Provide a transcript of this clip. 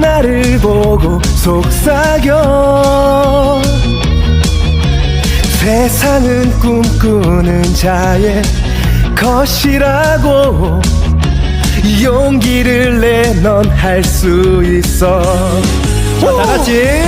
나를 보고 속삭여. 세상은 꿈꾸는 자의 것이라고 용기를 내 넌 할 수 있어. 자, 다 같이